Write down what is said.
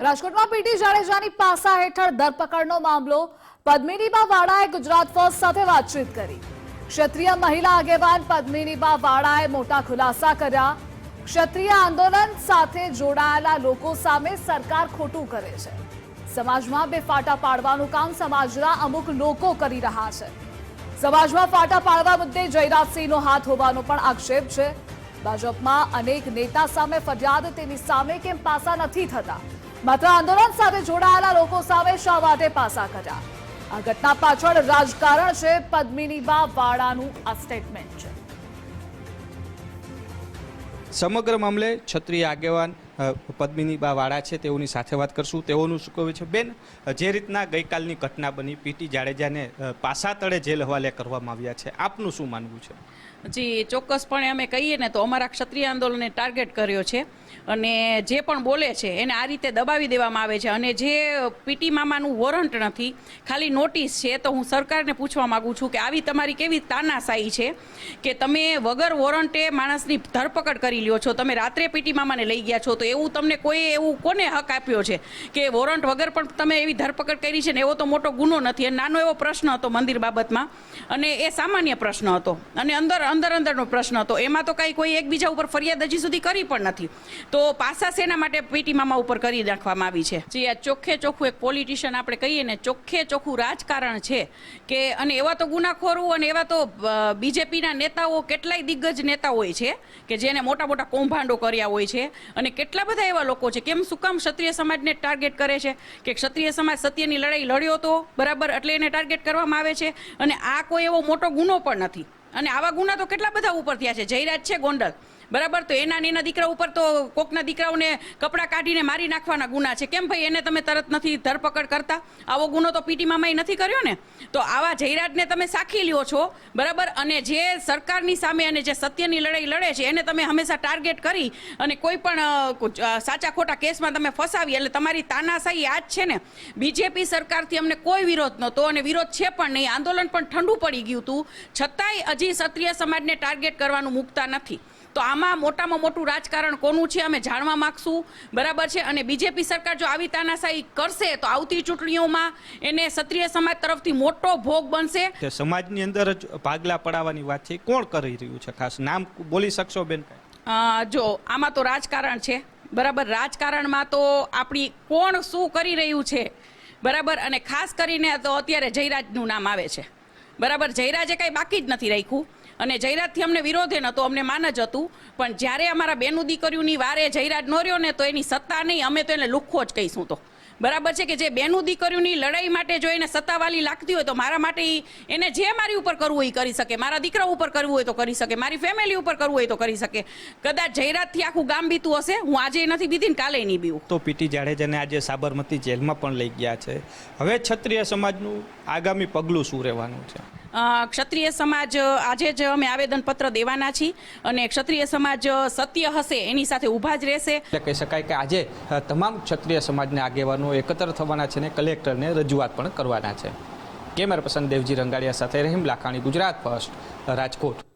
રાજકોટમાં પીટી જાડેજાની પાસા હેઠળ ધરપકડનો મામલો. પદ્મિનીબા વાળાએ ગુજરાત ફર્સ્ટ સાથે વાતચીત કરી. ક્ષત્રિય મહિલા આગેવાન પદ્મિનીબા વાળાએ મોટા ખુલાસા કર્યા. ક્ષત્રિય આંદોલન સાથે જોડાયેલા લોકો સામે સરકાર ખોટું કરે છે. સમાજમાં બે ફાટા પાડવાનું કામ સમાજના અમુક લોકો કરી રહ્યા છે. સમાજમાં ફાટા પાડવા મુદ્દે જયરાજસિંહનો હાથ હોવાનો પણ આક્ષેપ છે. ભાજપમાં અનેક નેતા સામે ફરિયાદ તેની સામે કેમ પાસા નથી થતા? માત્ર આંદોલન સાથે જોડાયેલા લોકો સામે શા માટે પાસા કર્યા આ ઘટના પાછળ રાજકારણ છે પદ્મિનીબા વાળાનું આ સ્ટેટમેન્ટ છે. સમગ્ર મામલે ક્ષત્રિય આગેવાન પદ્મિની પદ્મિનીબા વાળા છે તેઓની સાથે વાત કરશું. તેઓનું શું કહેવું છે? બેન જે રીતના ગઈકાલની ઘટના બની પીટી જાડેજાને પાસા તળે જેલ હવાલે કરવામાં આવ્યા છે, આપનું શું માનવું છે? જી, ચોક્કસપણે અમે કહીએ ને તો અમારા ક્ષત્રિય આંદોલનને ટાર્ગેટ કર્યો છે અને જે પણ બોલે છે એને આ રીતે દબાવી દેવામાં આવે છે અને જે પીટી મામાનું વોરંટ નથી, ખાલી નોટિસ છે, તો હું સરકારને પૂછવા માગું છું કે આવી તમારી કેવી તાનાશાહી છે કે તમે વગર વોરંટે માણસની ધરપકડ કરી લ્યો છો, તમે રાત્રે પીટી મામાને લઈ ગયા છો, તો એવું તમને કોઈ, એવું કોને હક આપ્યો છે કે વોરંટ વગર પણ તમે એવી ધરપકડ કરી છે ને એવો તો મોટો ગુનો નથી? અને નાનો એવો પ્રશ્ન હતો મંદિર બાબતમાં અને એ સામાન્ય પ્રશ્ન હતો અને અંદર અંદર અંદરનો પ્રશ્ન હતો. એમાં તો કાંઈ કોઈ એકબીજા ઉપર ફરિયાદ હજી સુધી કરી પણ નથી. તો પાસા સેના માટે પીટી મામા ઉપર કરી નાખવામાં આવી છે? જે, આ ચોખ્ખે ચોખ્ખું એક પોલિટિશિયન આપણે કહીએ ને, ચોખ્ખે ચોખ્ખું રાજકારણ છે કે, અને એવા તો ગુનાખોરો અને એવા તો બીજેપીના નેતાઓ કેટલાય દિગ્ગજ નેતા હોય છે કે જેને મોટા મોટા કૌભાંડો કર્યા હોય છે અને કેટલા બધા એવા લોકો છે, કેમ શું કામ ક્ષત્રિય સમાજને ટાર્ગેટ કરે છે કે ક્ષત્રિય સમાજ સત્યની લડાઈ લડ્યો હતો બરાબર, એટલે એને ટાર્ગેટ કરવામાં આવે છે અને આ કોઈ એવો મોટો ગુનો પણ નથી. અને આવા ગુના તો કેટલા બધા ઉપર થયા છે? જયરાજ છે ગોંડલ. બરાબર? તો એના એના દીકરા ઉપર તો કોકના દીકરાઓને કપડાં કાઢીને મારી નાખવાના ગુના છે. કેમ ભાઈ? એને તમે તરત નથી ધરપકડ કરતા? આવો ગુનો તો પીટી મામાએ નથી કર્યો ને? તો આવા જયરાજને તમે સાખી લ્યો છો, બરાબર? અને જે સરકારની સામે અને જે સત્યની લડાઈ લડે છે, એને તમે હંમેશા ટાર્ગેટ કરી અને કોઈ પણ સાચા ખોટા કેસમાં તમે ફસાવી, એટલે તમારી તાનાશાહી આ જ છે ને? બીજેપી સરકારથી અમને કોઈ વિરોધ નહોતો અને વિરોધ છે પણ નહીં. આંદોલન પણ ઠંડુ પડી ગયું હતું. છતાંય હજી ક્ષત્રિય સમાજને ટાર્ગેટ કરવાનું મૂકતા નથી. તો આમાં મોટામાં મોટું રાજકારણ કોનું છે અમે જાણવા માગશું. બરાબર છે? અને બીજેપી સરકાર જો આવી તાનાશાહી કરશે તો આવતી ચૂંટણીઓમાં એને ક્ષત્રિય સમાજ તરફથી મોટો ભોગ બનશે. સમાજની અંદર જ ભાગલા પડાવવાની વાત છે. કોણ કરી રહ્યું છે ખાસ? નામ બોલી શકશો બેન જો આમાં તો રાજકારણ છે. બરાબર? રાજકારણમાં તો આપણી કોણ શું કરી રહ્યું છે? બરાબર? અને ખાસ કરીને તો અત્યારે જયરાજનું નામ આવે છે. બરાબર? જયરાજે કાંઈ બાકી જ નથી રાખ્યું. અને જયરાજથી અમને વિરોધે નહોતો, અમને માન જ હતું. પણ જ્યારે અમારા બેનું દીકરીઓની વારે જયરાજ નો રહ્યો ને, તો એની સત્તા નહીં, અમે તો એને લુખ્ખો જ કહીશું તો. બરાબર છે કે જે બેનું દીકરીઓની લડાઈ માટે જો એને સત્તાવાળી લાગતી હોય તો મારા માટે એને જે મારી ઉપર કરવું હોય એ કરી શકે. મારા દીકરા ઉપર કરવું હોય તો કરી શકે. મારી ફેમિલી ઉપર કરવું હોય તો કરી શકે. કદાચ જયરાજથી આખું ગામ બીતું હશે, હું આજે નથી બીતી ને કાલે નહીં બીવું. તો પીટી જાડેજાને આજે સાબરમતી જેલમાં પણ લઈ ગયા છે. હવે ક્ષત્રિય સમાજનું આગામી પગલું શું રહેવાનું છે? ક્ષત્રિય સમાજ આજે જ અમે આવેદનપત્ર દેવાના છીએ અને ક્ષત્રિય સમાજ સત્ય હશે એની સાથે ઊભા જ રહેશે. એટલે કહી શકાય કે આજે તમામ ક્ષત્રિય સમાજના આગેવાનો એકત્ર થવાના છે ને કલેક્ટરને રજૂઆત પણ કરવાના છે. કેમેરા પસંદ દેવજી રંગાડિયા સાથે રહીમ લાખાણી, ગુજરાત ફર્સ્ટ, રાજકોટ.